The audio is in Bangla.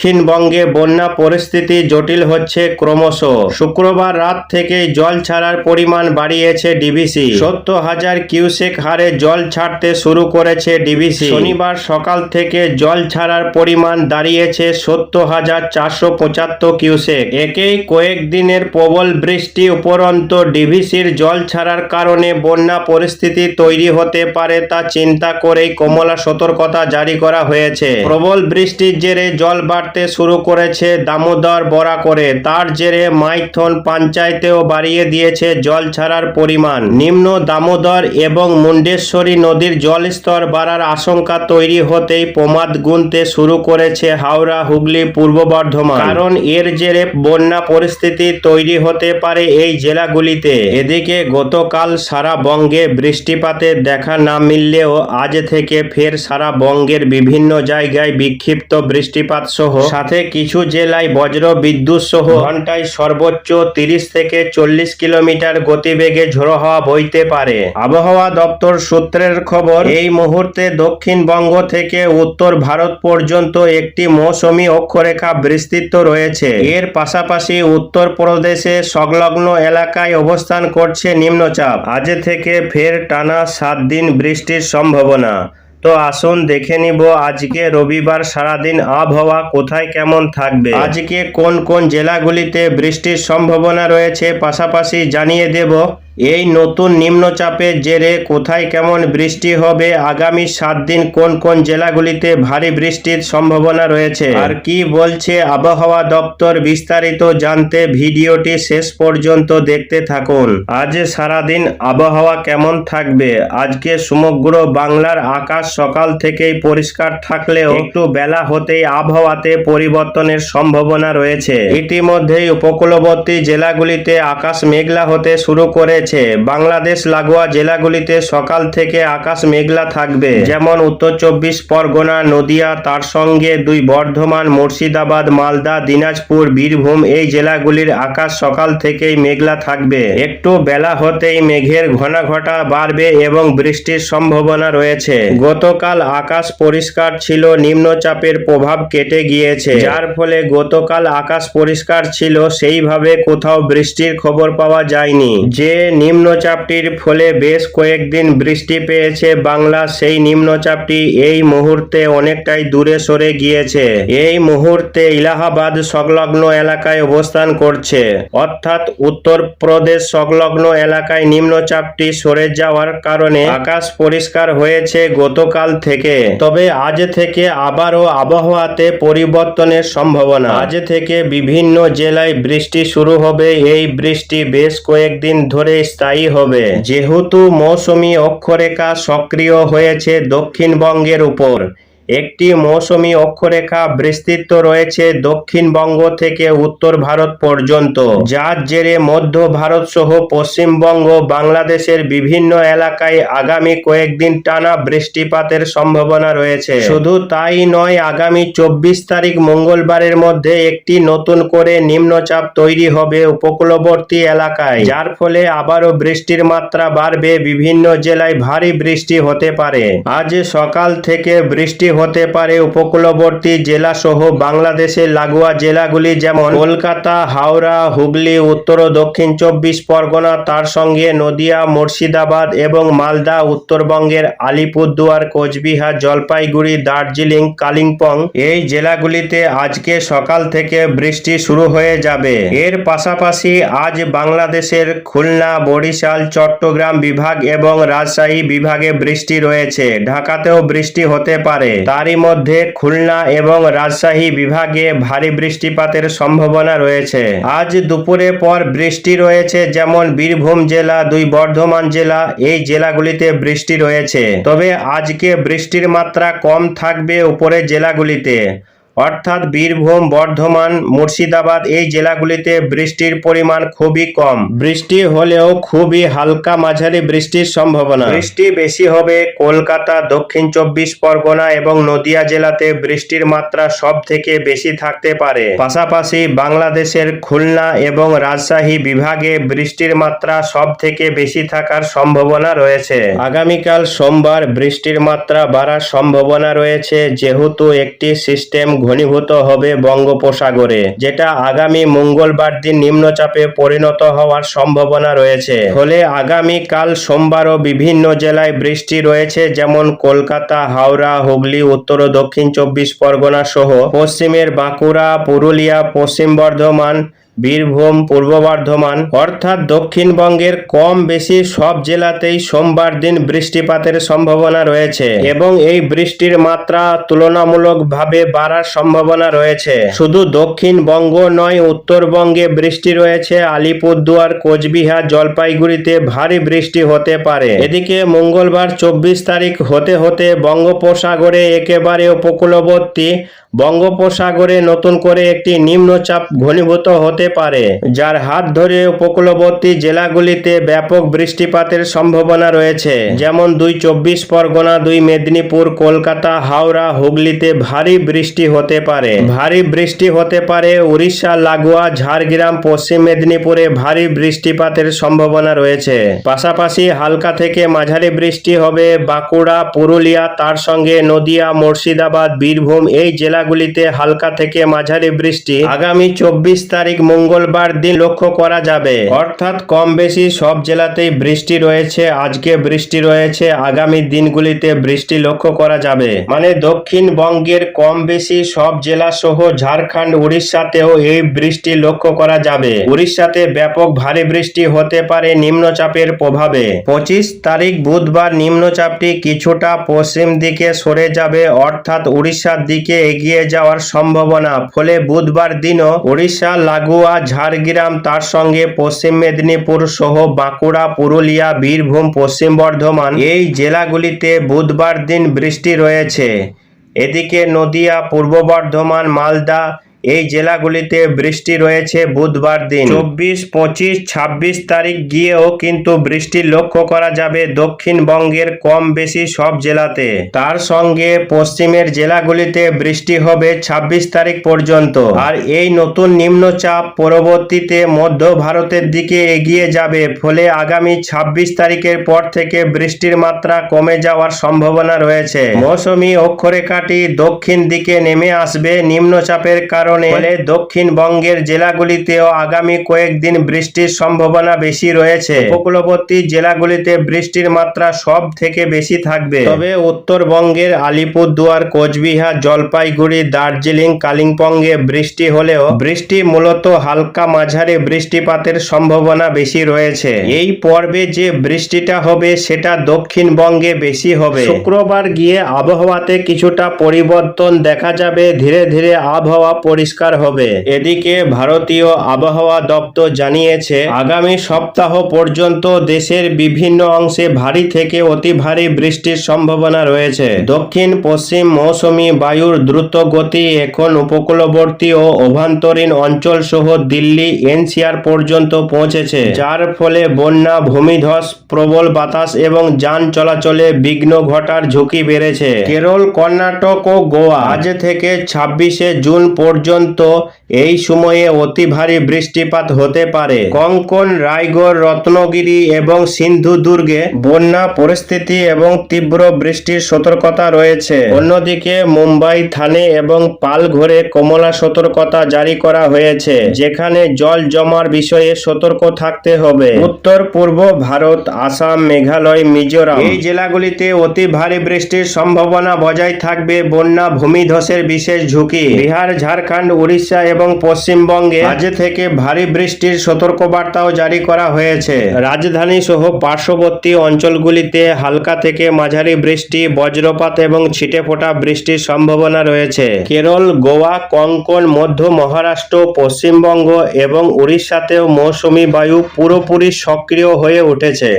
দক্ষিণবঙ্গে বন্যা পরিস্থিতি জটিল হচ্ছে ক্রমশ। শুক্রবার রাত থেকেই জল ছাড়ার পরিমাণ বাড়িয়েছে ডিবিসি। সত্তর হাজার কিউসেক হারে জল ছাড়তে শুরু করেছে ডিবিসি। শনিবার সকাল থেকে জল ছাড়ার পরিমাণ দাঁড়িয়েছে সত্তর হাজার চারশো পঁচাত্তর কিউসেক। একেই কয়েকদিনের প্রবল বৃষ্টি উপরন্ত ডিভিসির জল ছাড়ার কারণে বন্যা পরিস্থিতি তৈরি হতে পারে তা চিন্তা করেই কমলা সতর্কতা জারি করা হয়েছে। প্রবল বৃষ্টির জেরে জল বাড়তে শুরু করেছে দামোদর বরা করে। তার জেরে মাইথন পঞ্চায়েতেও বাড়িয়ে দিয়েছে জল ছাড়ার পরিমাণ। নিম্ন দামোদর এবং মুন্ডেশ্বরী নদীর জলস্তর বাড়ার আশঙ্কা তৈরি হতেই প্রমাদ গুনতে শুরু করেছে হাওড়া, হুগলি, পূর্ব বর্ধমান। কারণ এর জেরে বন্যা পরিস্থিতি তৈরি হতে পারে এই জেলাগুলিতে। এদিকে গতকাল সারা বঙ্গে বৃষ্টিপাতের দেখা না মিললেও আজ থেকে ফের সারা বঙ্গের বিভিন্ন জায়গায় বিক্ষিপ্ত বৃষ্টিপাত সহ সাথে কিছু জেলায় বজ্র বিদ্যুৎ সহ ঘন্টায় সর্বোচ্চ তিরিশ থেকে চল্লিশ কিলোমিটার গতিবেগে ঝোড়ো হওয়া বইতে পারে। আবহাওয়া দপ্তর সূত্রের খবর এই মুহূর্তে দক্ষিণবঙ্গ থেকে উত্তর ভারত পর্যন্ত একটি মৌসুমি অক্ষরেখা বিস্তৃত রয়েছে। এর পাশাপাশি উত্তর প্রদেশে সংলগ্ন এলাকায় অবস্থান করছে নিম্নচাপ। আজ থেকে ফের টানা সাত দিন বৃষ্টির সম্ভাবনা। তো আসুন দেখে নিব আজকে রবিবার সারাদিন আবহাওয়া কোথায় কেমন থাকবে। আজকে কোন কোন জেলাগুলিতে বৃষ্টির সম্ভাবনা রয়েছে পাশাপাশি জানিয়ে দেব। এই নতুন নিম্নচাপের জেরে কোথায় কেমন বৃষ্টি হবে? আগামী সাত দিন কোন কোন জেলাগুলিতে ভারী বৃষ্টির সম্ভাবনা রয়েছে? আর কি বলছে আবহাওয়া দপ্তর বিস্তারিত জানতে ভিডিওটি শেষ পর্যন্ত দেখতে থাকুন। আজ সারাদিন আবহাওয়া কেমন থাকবে? আজকে সমগ্র বাংলার আকাশ সকাল থেকেই পরিষ্কার থাকলেও একটু বেলা হতেই আবহাওয়াতে পরিবর্তনের সম্ভাবনা রয়েছে। ইতিমধ্যেই উপকূলবর্তী জেলাগুলিতে আকাশ মেঘলা হতে শুরু করেছে বাংলাদেশ লাগোয়া জেলাগুলিতে সকাল থেকে আকাশ মেঘলা থাকবে। যেমন উত্তর চব্বিশ পরগনা, নদিয়া, তার সঙ্গে দুই বর্ধমান, মুর্শিদাবাদ, মালদা, দিনাজপুর, বীরভূম এই জেলাগুলির আকাশ সকাল থেকেই মেঘলা থাকবে। একটু বেলা হতেই মেঘের ঘটা বাড়বে এবং বৃষ্টির সম্ভাবনা রয়েছে। গতকাল আকাশ পরিষ্কার ছিল, নিম্নচাপের প্রভাব কেটে গিয়েছে। যার ফলে গতকাল আকাশ পরিষ্কার ছিল, সেইভাবে কোথাও বৃষ্টির খবর পাওয়া যায়নি। যে নিম্নচাপটির ফলে বেশ কয়েকদিন বৃষ্টি পেয়েছে বাংলা। সেই নিম্নচাপটি এই মুহূর্তে অনেকটাই দূরে সরে গিয়েছে। এই মুহূর্তে ইলাহাবাদ সংলগ্ন এলাকায় অবস্থান করছে। অর্থাৎ উত্তর প্রদেশ সংলগ্ন এলাকায় নিম্নচাপটি সরে যাওয়ার কারণে আকাশ পরিষ্কার হয়েছে গতকাল থেকে। তবে আজ থেকে আবারও আবহাওয়াতে পরিবর্তনের সম্ভাবনা। আজ থেকে বিভিন্ন জেলায় বৃষ্টি শুরু হবে। এই বৃষ্টি বেশ কয়েকদিন ধরে স্থায়ী হবে। যেহেতু মৌসুমি অক্ষরেখা সক্রিয় হয়েছে দক্ষিণবঙ্গের উপর। একটি মৌসুমী অক্ষরেখা বিস্তৃত রয়েছে দক্ষিণবঙ্গ থেকে উত্তর ভারত পর্যন্ত। যার জেরে মধ্য ভারত সহ পশ্চিমবঙ্গ, বাংলাদেশের বিভিন্ন এলাকায় আগামী কয়েকদিন টানা বৃষ্টিপাতের সম্ভাবনা রয়েছে। শুধু তাই নয়, আগামী চব্বিশ তারিখ মঙ্গলবারের মধ্যে একটি নতুন করে নিম্নচাপ তৈরি হবে উপকূলবর্তী এলাকায়। যার ফলে আবারও বৃষ্টির মাত্রা বাড়বে, বিভিন্ন জেলায় ভারী বৃষ্টি হতে পারে। আজ সকাল থেকে বৃষ্টি হতে পারে উপকূলবর্তী জেলা সহ বাংলাদেশের লাগোয়া জেলাগুলি যেমন কলকাতা, হাওড়া, হুগলি, উত্তর ও দক্ষিণ চব্বিশ পরগনা, তার সঙ্গে নদিয়া, মুর্শিদাবাদ এবং মালদা, উত্তরবঙ্গের আলিপুরদুয়ার, কোচবিহার, জলপাইগুড়ি, দার্জিলিং, কালিম্পং এই জেলাগুলিতে আজকে সকাল থেকে বৃষ্টি শুরু হয়ে যাবে। এর পাশাপাশি আজ বাংলাদেশের খুলনা, বরিশাল, চট্টগ্রাম বিভাগ এবং রাজশাহী বিভাগে বৃষ্টি রয়েছে। ঢাকাতেও বৃষ্টি হতে পারে। তারই মধ্যে খুলনা এবং রাজশাহী বিভাগে ভারী বৃষ্টিপাতের সম্ভাবনা রয়েছে। আজ দুপুরে পর বৃষ্টি রয়েছে যেমন বীরভূম জেলা, দুই বর্ধমান জেলা, এই জেলাগুলিতে বৃষ্টি রয়েছে। তবে আজকে বৃষ্টির মাত্রা কম থাকবে উপরের জেলাগুলিতে। অর্থাৎ বীরভূম বর্ধমান মুর্শিদাবাদ এই জেলাগুলিতে বৃষ্টির পরিমাণ খুবই কম। বৃষ্টি হলেও খুবই হালকা মাঝারি বৃষ্টির সম্ভাবনা। বৃষ্টি বেশি হবে কলকাতা দক্ষিণ চব্বিশ পরগনা এবং নদিয়া জেলাতে বৃষ্টির মাত্রা সব থেকে বেশি থাকতে পারে। পাশাপাশি বাংলাদেশের খুলনা এবং রাজশাহী বিভাগে বৃষ্টির মাত্রা সব থেকে বেশি থাকার সম্ভাবনা রয়েছে। আগামীকাল সোমবার বৃষ্টির মাত্রা বাড়ার সম্ভাবনা রয়েছে যেহেতু একটি সিস্টেম ঘনীভূত হবে বঙ্গোপসাগরে, যেটা আগামী মঙ্গলবার দিন নিম্নচাপে পরিণত হওয়ার সম্ভাবনা রয়েছে। ফলে আগামী কাল সোমবারও বিভিন্ন জেলায় বৃষ্টি রয়েছে, যেমন কলকাতা, হাওড়া, হুগলি, উত্তর ও দক্ষিণ চব্বিশ পরগনা সহ পশ্চিমের বাঁকুড়া, পুরুলিয়া, পশ্চিম বর্ধমান বীরভূম পূর্ব বর্ধমান, অর্থাৎ দক্ষিণবঙ্গের কম বেশি সব জেলাতেই সোমবার দিন বৃষ্টিপাতের সম্ভাবনা রয়েছে এবং এই বৃষ্টির মাত্রা তুলনামূলকভাবে বাড়ার সম্ভাবনা রয়েছে। শুধু দক্ষিণবঙ্গ নয়, উত্তরবঙ্গে বৃষ্টি রয়েছে, আলিপুরদুয়ার, কোচবিহার, জলপাইগুড়িতে ভারী বৃষ্টি হতে পারে। এদিকে মঙ্গলবার চব্বিশ তারিখ হতে হতে বঙ্গোপসাগরে একেবারে উপকূলবর্তী বঙ্গোপসাগরে নতুন করে একটি নিম্নচাপ ঘনীভূত হতে পারে, যার হাত ধরে উপকূলবর্তী জেলাগুলিতে ব্যাপক বৃষ্টিপাতের সম্ভাবনা রয়েছে, যেমন দুই চব্বিশ পরগনা, দুই মেদিনীপুর, কলকাতা, হাওড়া, হুগলিতে ভারী বৃষ্টি হতে পারে। ভারী বৃষ্টি হতে পারে উড়িষ্যা, লাগোয়া, ঝাড়গ্রাম, পশ্চিম মেদিনীপুরে ভারী বৃষ্টিপাতের সম্ভাবনা রয়েছে। পাশাপাশি হালকা থেকে মাঝারি বৃষ্টি হবে বাঁকুড়া, পুরুলিয়া, তার সঙ্গে নদিয়া, মুর্শিদাবাদ, বীরভূম এই জেলাগুলিতে হালকা থেকে মাঝারি বৃষ্টি। আগামী চব্বিশ তারিখ মঙ্গলবার দিন লক্ষ্য করা যাবে। অর্থাৎ কম বেশি সব জেলাতেই বৃষ্টি রয়েছে, আজকে বৃষ্টি রয়েছে, আগামী দিনগুলিতে বৃষ্টি লক্ষ্য করা যাবে। মানে দক্ষিণবঙ্গের কম বেশি সব জেলা সহ ঝাড়খণ্ড, উড়িষ্যাতেও এই বৃষ্টি লক্ষ্য করা যাবে। উড়িষ্যাতে ব্যাপক ভারী বৃষ্টি হতে পারে নিম্নচাপের প্রভাবে। পঁচিশ তারিখ বুধবার নিম্নচাপটি কিছুটা পশ্চিম দিকে সরে যাবে, অর্থাৎ উড়িষ্যার দিকে এগিয়ে যাওয়ার সম্ভাবনা। ফলে বুধবার দিনও ওড়িশা, লাগোয়া, ঝাড়গ্রাম, তার সঙ্গে পশ্চিম মেদিনীপুর সহ বাঁকুড়া, পুরুলিয়া, বীরভূম, পশ্চিম বর্ধমান এই জেলাগুলিতে বুধবার দিন বৃষ্টি রয়েছে। এদিকে নদিয়া, পূর্ব বর্ধমান, মালদা এই জেলাগুলিতে বৃষ্টি রয়েছে বুধবার দিন। চব্বিশ, পঁচিশ, ছাব্বিশ তারিখ গিয়েও কিন্তু বৃষ্টি লক্ষ্য করা যাবে দক্ষিণবঙ্গের কম বেশি সব জেলাতে। তার সঙ্গে পশ্চিমের জেলাগুলিতে বৃষ্টি হবে ছাব্বিশ তারিখ পর্যন্ত। আর এই নতুন নিম্নচাপ পরবর্তীতে মধ্য ভারতের দিকে এগিয়ে যাবে, ফলে আগামী ছাব্বিশ তারিখের পর থেকে বৃষ্টির মাত্রা কমে যাওয়ার সম্ভাবনা রয়েছে। মৌসুমি অক্ষরেখাটি দক্ষিণ দিকে নেমে আসবে, নিম্নচাপের কারণে ফলে দক্ষিণবঙ্গের জেলাগুলিতেও আগামী কয়েকদিন বৃষ্টির সম্ভাবনা বেশি রয়েছে। উপকূলবর্তী জেলাগুলিতে বৃষ্টির মাত্রা সব থেকে বেশি থাকবে। তবে উত্তরবঙ্গের আলিপুরদুয়ার কোচবিহার জলপাইগুড়ি দার্জিলিং কালিম্পংয়ে বৃষ্টি হলেও বৃষ্টি মূলত হালকা মাঝারি বৃষ্টিপাতের সম্ভাবনা বেশি রয়েছে। এই পর্বে যে বৃষ্টিটা হবে সেটা দক্ষিণবঙ্গে বেশি হবে। শুক্রবার গিয়ে আবহাওয়াতে কিছুটা পরিবর্তন দেখা যাবে। ধীরে ধীরে আবহাওয়া পরিষ্কার হবে। এদিকে ভারতীয় আবহাওয়া দপ্তর জানিয়েছে, আগামী সপ্তাহ পর্যন্ত দেশের বিভিন্ন অংশে ভারী থেকে অতি ভারী বৃষ্টির সম্ভাবনা রয়েছে। দক্ষিণ, পশ্চিম মৌসুমি বায়ুর দ্রুত গতি এখন উপকূলবর্তী ও অভ্যন্তরীণ অঞ্চল সহ দিল্লি, এনসিআর পর্যন্ত পৌঁছেছে। যার ফলে বন্যা, ভূমিধস, প্রবল বাতাস এবং যান চলাচলে বিঘ্ন ঘটার ঝুঁকি বেড়েছে। কেরল, কর্ণাটক ও গোয়া আজ থেকে ছাব্বিশে জুন পর্যন্ত এই সময়ে অতি ভারী বৃষ্টিপাত হতে পারে। কঙ্কন, রায়গড়, রত্নগিরি এবং সিন্ধু দুর্গে বন্যা পরিস্থিতি এবং তীব্র বৃষ্টির সতর্কতা রয়েছে। অন্যদিকে মুম্বাই, থানে এবং পালঘরে কমলা সতর্কতা জারি করা হয়েছে, যেখানে জল জমার বিষয়ে সতর্ক থাকতে হবে। উত্তর, পূর্ব ভারত, আসাম, মেঘালয়, মিজোরাম এই জেলাগুলিতে অতি ভারী বৃষ্টির সম্ভাবনা বজায় থাকবে। বন্যা ভূমিধসের বিশেষ ঝুঁকি। বিহার, ঝাড়খণ্ড উড়িষ্যা এবং পশ্চিমবঙ্গে আজ থেকে ভারী বৃষ্টির সতর্কবার্তাও জারি করা হয়েছে। রাজধানী সহ পার্শ্ববর্তী অঞ্চলগুলিতে হালকা থেকে মাঝারি বৃষ্টি বজ্রপাত এবং ছিটেফোঁটা বৃষ্টির সম্ভাবনা রয়েছে। কেরল গোয়া কঙ্কন মধ্য মহারাষ্ট্র পশ্চিমবঙ্গ এবং উড়িষ্যাতেও মৌসুমি বায়ু পুরোপুরি সক্রিয় হয়ে উঠেছে।